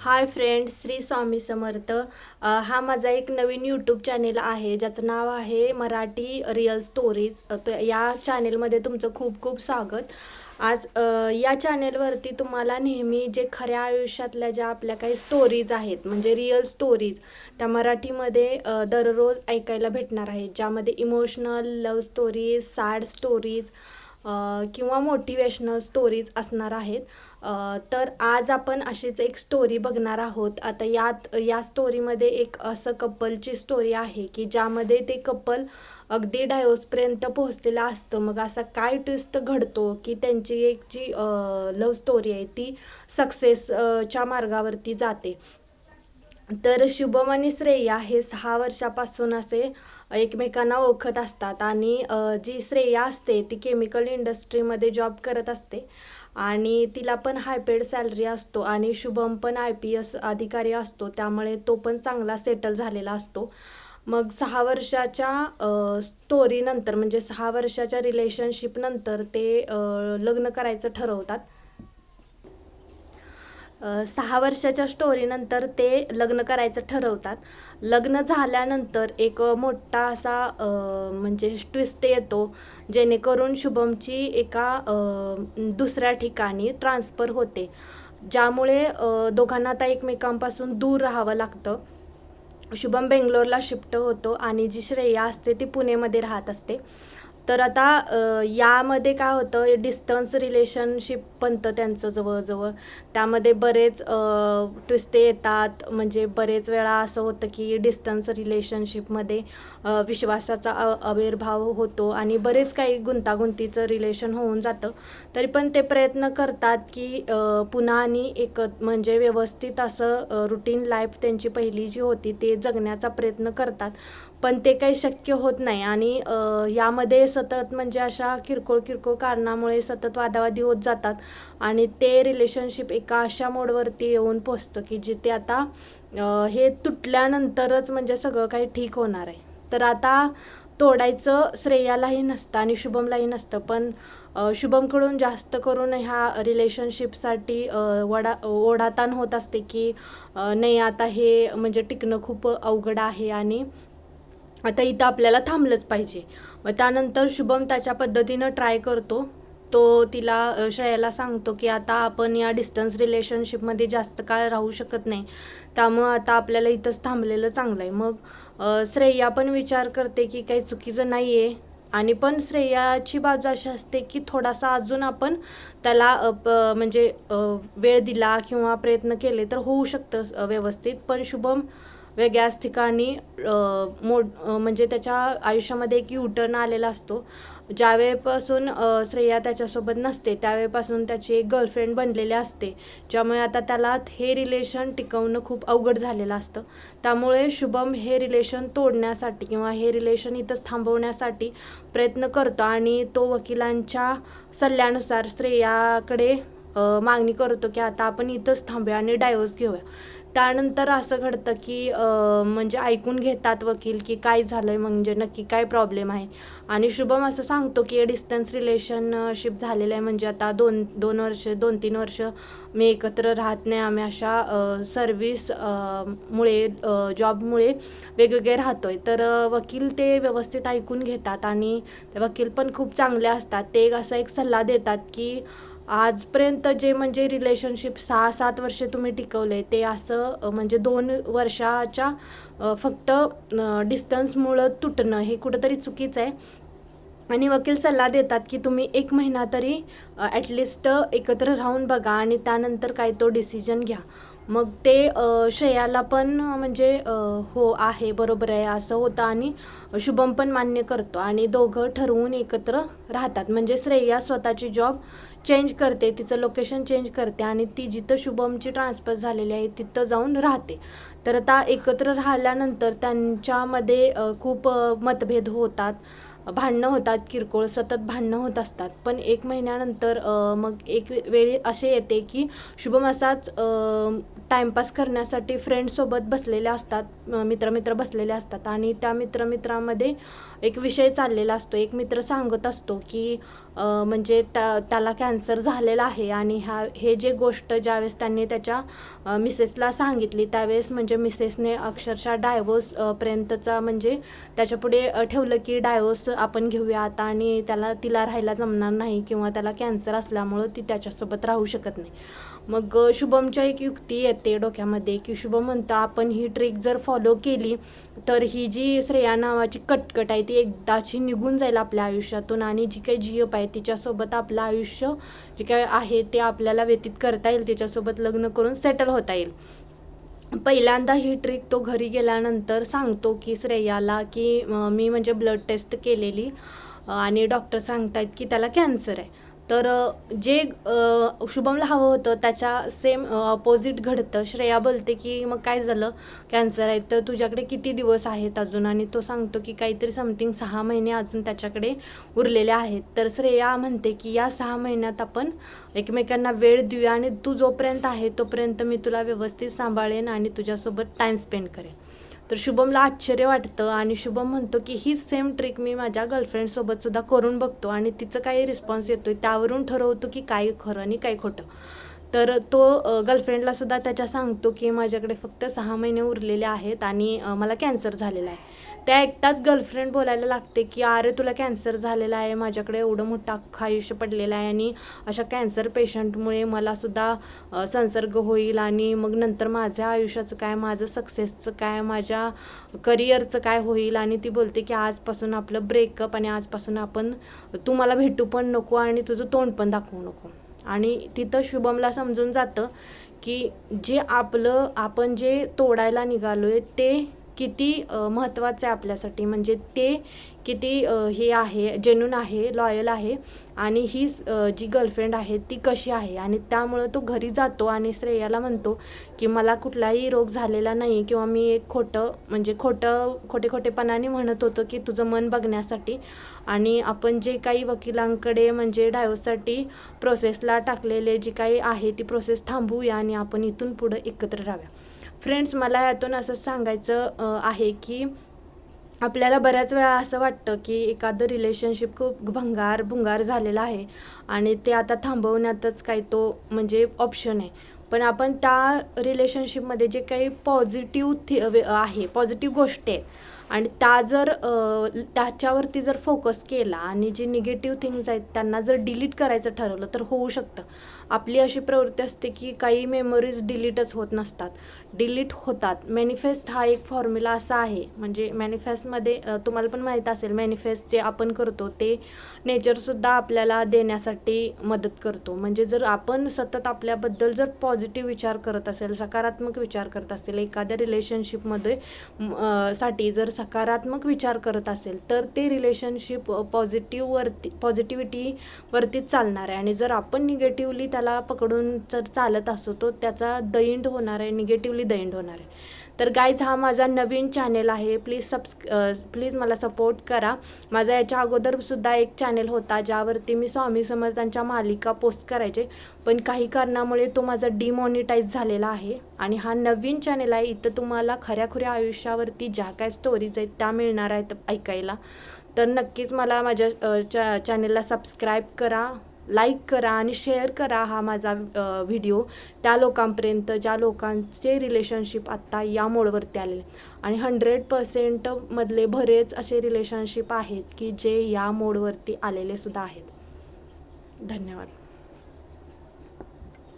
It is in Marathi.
Hi friends Shri Swami Samarth. हा माझा एक नवीन यूट्यूब चॅनेल आहे ज्याचं नाव आहे मराठी रिअल स्टोरीज तर या चॅनेलमध्ये तुमचं खूप खूप स्वागत. आज या चॅनेलवरती तुम्हाला नेहमी जे खऱ्या आयुष्यातल्या ज्या आपल्या काही स्टोरीज आहेत म्हणजे रिअल स्टोरीज त्या मराठीमध्ये दररोज ऐकायला भेटणार आहेत. ज्यामध्ये emotional love stories sad stories किंवा मोटिवेशनल स्टोरीज असणार आहेत. तर आज आपण अशीच एक स्टोरी बघणार आहोत. आता यात या स्टोरीमध्ये एक असं कपलची स्टोरी आहे की ज्यामध्ये ते कपल अगदी डायोसपर्यंत पोहोचलेलं असतं. मग असा काय ट्विस्ट घडतो की त्यांची एक जी लव्ह स्टोरी आहे ती सक्सेसच्या मार्गावरती जाते. तर शुभम आणि श्रेया हे सहा वर्षापासून असे एकमेकांना ओळखत असतात. आणि जी श्रेया असते ती केमिकल इंडस्ट्रीमध्ये जॉब करत असते. आणि तिला पण हायपेड सॅलरी असतो आणि शुभम पण आय पी एस अधिकारी असतो. त्यामुळे तो पण चांगला सेटल झालेला असतो. मग सहा वर्षाच्या स्टोरीनंतर म्हणजे सहा वर्षाच्या रिलेशनशिपनंतर ते लग्न करायचं ठरवतात. सहा वर्षाच्या स्टोरीनंतर ते लग्न करायचं ठरवतात. लग्न झाल्यानंतर एक मोठा असा म्हणजे ट्विस्ट येतो जेणेकरून शुभमची एका दुसऱ्या ठिकाणी ट्रान्सफर होते. ज्यामुळे दोघांना आता एकमेकांपासून दूर राहावं लागतं. शुभम बेंगलोरला शिफ्ट होतो आणि जी श्रेया असते ती पुणेमध्ये राहत असते. तर आता यामध्ये काय होतं डिस्टन्स रिलेशनशिप बनतं त्यांचं जवळजवळ. त्यामध्ये बरेच ट्विस्टे येतात. म्हणजे बरेच वेळा असं होतं की डिस्टन्स रिलेशनशिपमध्ये विश्वासाचा अ आविर्भाव होतो आणि बरेच काही गुंतागुंतीचं रिलेशन होऊन जातं. तरी पण ते प्रयत्न करतात की पुन्हा आणि एक म्हणजे व्यवस्थित असं रुटीन लाईफ त्यांची पहिली जी होती ते जगण्याचा प्रयत्न करतात. पण ते काही शक्य होत नाही. आणि यामध्ये सतत म्हणजे अशा किरकोळ किरकोळ कारणामुळे सतत वादावादी होत जातात. आणि ते रिलेशनशिप एका अशा मोडवरती येऊन पोचतं की जिथे आता हे तुटल्यानंतरच म्हणजे सगळं काही ठीक होणार आहे. तर आता तोडायचं श्रेयालाही नसतं आणि शुभमलाही नसतं. पण शुभमकडून जास्त करून ह्या रिलेशनशिपसाठी वडा ओढाताण होत असते की नाही आता हे म्हणजे टिकणं खूप अवघड आहे. आणि आता इथं आपल्याला थांबलंच पाहिजे. मग त्यानंतर शुभम त्याच्या पद्धतीनं ट्राय करतो. तो तिला श्रेयाला सांगतो की आता आपण या डिस्टन्स रिलेशनशिपमध्ये जास्त काळ राहू शकत नाही. त्यामुळं आता आपल्याला इथंच थांबलेलं चांगलं आहे मग श्रेया पण विचार करते की काही चुकीचं नाही आहे आणि पण श्रेयाची बाजू अशी असते की थोडासा अजून आपण त्याला प- म्हणजे वेळ दिला किंवा प्रयत्न केले तर होऊ शकतं व्यवस्थित. पण शुभम वेगळ्याच ठिकाणी मो म्हणजे त्याच्या आयुष्यामध्ये एक युटर्न आलेला असतो. ज्यावेळेपासून श्रेया त्याच्यासोबत नसते त्यावेळेपासून त्याची एक गर्लफ्रेंड बनलेली असते. ज्यामुळे आता त्याला हे रिलेशन टिकवणं खूप अवघड झालेलं असतं. त्यामुळे शुभम हे रिलेशन तोडण्यासाठी किंवा हे रिलेशन इथंच थांबवण्यासाठी प्रयत्न करतो आणि तो वकिलांच्या सल्ल्यानुसार श्रेयाकडे मागणी करतो की आता आपण इथंच थांबूया आणि डायव्होर्स घेऊया. त्यानंतर असं घडतं की म्हणजे ऐकून घेतात वकील की काय झालं आहे म्हणजे नक्की काय प्रॉब्लेम आहे. आणि शुभम असं सांगतो की डिस्टन्स रिलेशनशिप झालेलं आहे म्हणजे आता दोन दोन वर्ष दोन तीन वर्ष मी एकत्र राहत नाही. आम्ही अशा सर्विस मुळे जॉबमुळे वेगवेगळे राहतो आहे तर वकील ते व्यवस्थित ऐकून घेतात आणि ते वकील पण खूप चांगले असतात. ते एक असा एक सल्ला देतात की आजपर्यंत जे म्हणजे रिलेशनशिप सहा सात वर्षे तुम्ही टिकवले ते असं म्हणजे दोन वर्षाच्या फक्त डिस्टन्समुळं तुटणं हे कुठंतरी चुकीचं आहे. आणि वकील सल्ला देतात की तुम्ही एक महिना तरी ॲटलिस्ट एकत्र राहून बघा आणि त्यानंतर काय तो डिसिजन घ्या. मग ते श्रेयाला पण म्हणजे हो आहे बरोबर आहे असं होतं आणि शुभम पण मान्य करतो. आणि दोघं ठरवून एकत्र राहतात. म्हणजे श्रेया स्वतःची जॉब चेंज करते तिचं लोकेशन चेंज करते आणि ती जिथं शुभमची ट्रान्सफर झालेली आहे तिथं जाऊन राहते. तर आता एकत्र राहिल्यानंतर त्यांच्यामध्ये खूप मतभेद होतात. भांडणं होतात किरकोळ सतत भांडणं होत असतात. पण एक महिन्यानंतर मग एक वेळी असे येते की शुभम असाच टाईमपास करण्यासाठी फ्रेंडसोबत बसलेले असतात मित्रमित्र बसलेले असतात. आणि त्या मित्रमित्रामध्ये एक विषय चाललेला असतो. एक मित्र सांगत असतो की म्हणजे त्या त्याला कॅन्सर झालेला आहे आणि ह्या हे जे गोष्ट ज्यावेळेस त्यांनी त्याच्या मिसेसला सांगितली त्यावेळेस म्हणजे मिसेसने अक्षरशः डायवोर्स पर्यंतचा म्हणजे त्याच्यापुढे ठेवलं की डायवोर्स आपण घेऊया आता आणि त्याला तिला राहायला जमणार नाही किंवा त्याला कॅन्सर असल्यामुळं ती त्याच्यासोबत राहू शकत नाही. मग शुभमच्या एक युक्ती येते डोक्यामध्ये की शुभम म्हणतो आपण ही ट्रिक जर फॉलो केली तर ही जी श्रेया नावाची कटकट आहे ती एकदाची निघून जाईल आपल्या आयुष्यातून आणि जी काही जीएप आहे तिच्यासोबत आपलं आयुष्य जे काय आहे ते आपल्याला व्यतीत करता येईल तिच्यासोबत लग्न करून सेटल होता येईल. पहिल्यांदा ही ट्रिक तो घरी गेल्यानंतर सांगतो की श्रेयाला की मी म्हणजे ब्लड टेस्ट केलेली आणि डॉक्टर सांगतायत की त्याला कॅन्सर आहे. तर जे शुभमला हवं होतं त्याच्या सेम अपोजिट घडतं. श्रेया बोलते की मग काय झालं? कॅन्सर आहे. तर तुझ्याकडे किती दिवस आहेत अजून? आणि तो सांगतो की काहीतरी समथिंग सहा महिने अजून त्याच्याकडे उरलेले आहेत. तर श्रेया म्हणते की या सहा महिन्यात आपण एकमेकांना वेळ देऊया आणि तू जोपर्यंत आहे तोपर्यंत मी तुला व्यवस्थित सांभाळेन आणि तुझ्यासोबत टाईम स्पेंड करेन. तर शुभमला आश्चर्य वाटतं आणि शुभम म्हणतो की ही सेम ट्रिक मी माझ्या गर्लफ्रेंडसोबतसुद्धा करून बघतो आणि तिचं काही रिस्पॉन्स येतोय त्यावरून ठरवतो की काय खरं आणि काय खोटं. तर तो गर्लफ्रेंडलासुद्धा गर्लफ्रेंडला सुद्धा त्याच्या सांगतो की माझ्याकडे फक्त सहा महिने उरलेले आहेत आणि मला कॅन्सर झालेला आहे. त्या एकटाच गर्लफ्रेंड बोलायला लागते की अरे तुला कॅन्सर झालेला आहे माझ्याकडे एवढं मोठं अख्खं आयुष्य पडलेलं आहे आणि अशा कॅन्सर पेशंटमुळे मला सुद्धा संसर्ग होईल आणि मग नंतर माझ्या आयुष्याचं काय माझं सक्सेसचं काय माझ्या करिअरचं काय होईल? आणि ती बोलते की आजपासून आपलं ब्रेकअप आणि आजपासून आपण तू मला भेटू पण नको आणि तुझं तोंड पण दाखवू नको. आणि तिथं शुभमला समजून जातं की जे आपलं आपण जे तोडायला निघालो आहे ते किती महत्त्वाचं आहे आपल्यासाठी. म्हणजे ते किती हे आहे जेन्यून आहे लॉयल आहे आणि ही जी गर्लफ्रेंड आहे ती कशी आहे? आणि त्यामुळं तो घरी जातो आणि श्रेयाला म्हणतो की मला कुठलाही रोग झालेला नाही किंवा मी एक खोटं म्हणजे खोटं खोटे खोटेपणाने म्हणत होतो की तुझं मन बघण्यासाठी आणि आपण जे काही वकिलांकडे म्हणजे डायव्होर्ससाठी प्रोसेसला टाकलेले जे काही आहे ती प्रोसेस थांबवूया आणि आपण इथून पुढं एकत्र राहूया. फ्रेंड्स मला यातून असं सांगायचं आहे की आपल्याला बऱ्याच वेळा असं वाटतं की एखादं रिलेशनशिप खूप भंगार भुंगार झालेलं आहे आणि ते आता थांबवण्यातच काही तो म्हणजे ऑप्शन आहे. पण आपण त्या रिलेशनशिपमध्ये जे काही पॉझिटिव्ह थि आहे पॉझिटिव्ह गोष्टी आहेत आणि त्या जर त्याच्यावरती जर फोकस केला आणि जे निगेटिव्ह थिंग्ज आहेत त्यांना जर डिलीट करायचं ठरवलं तर होऊ शकतं. आपली अशी प्रवृत्ती असते की काही मेमरीज डिलीटच होत नसतात. डिलीट होतात. मॅनिफेस्ट हा एक फॉर्म्युला असा आहे. म्हणजे मॅनिफेस्टमध्ये तुम्हाला पण माहीत असेल मॅनिफेस्ट जे आपण करतो ते नेचरसुद्धा आपल्याला देण्यासाठी मदत करतो. म्हणजे जर आपण सतत आपल्याबद्दल जर पॉझिटिव्ह विचार करत असेल सकारात्मक विचार करत असेल एखाद्या रिलेशनशिपमध्ये साठी जर सकारात्मक विचार करत असेल तर ते रिलेशनशिप पॉझिटिव्हवरती पॉझिटिव्हिटीवरतीच चालणार आहे. आणि जर आपण निगेटिव्हली त्याला पकडून जर चालत असतो तो त्याचा दैंड होणार आहे निगेटिव्हली दैंड होणार आहे. तर गाईज हा माझा नवीन चॅनेल आहे. प्लीज सबस् प्लीज मला सपोर्ट करा. माझा याच्या अगोदरसुद्धा एक चॅनेल होता ज्यावरती मी स्वामी समर्थांच्या मालिका पोस्ट करायचे. पण काही कारणामुळे तो माझा डिमॉनिटाईज झालेला आहे. आणि हा नवीन चॅनेल आहे. इथं तुम्हाला खऱ्याखुऱ्या आयुष्यावरती ज्या काय स्टोरीज आहेत त्या मिळणार आहेत ऐकायला. तर नक्कीच मला माझ्या चॅ चॅनेलला सबस्क्राईब करा. लाईक करा आणि शेअर करा हा माझा व्हिडिओ त्या लोकांपर्यंत ज्या लोकांचे रिलेशनशिप आत्ता या मोडवरती आलेले. आणि हंड्रेड पर्सेंटमधले बरेच असे रिलेशनशिप आहेत की जे या मोडवरती आलेले सुद्धा आहेत. धन्यवाद.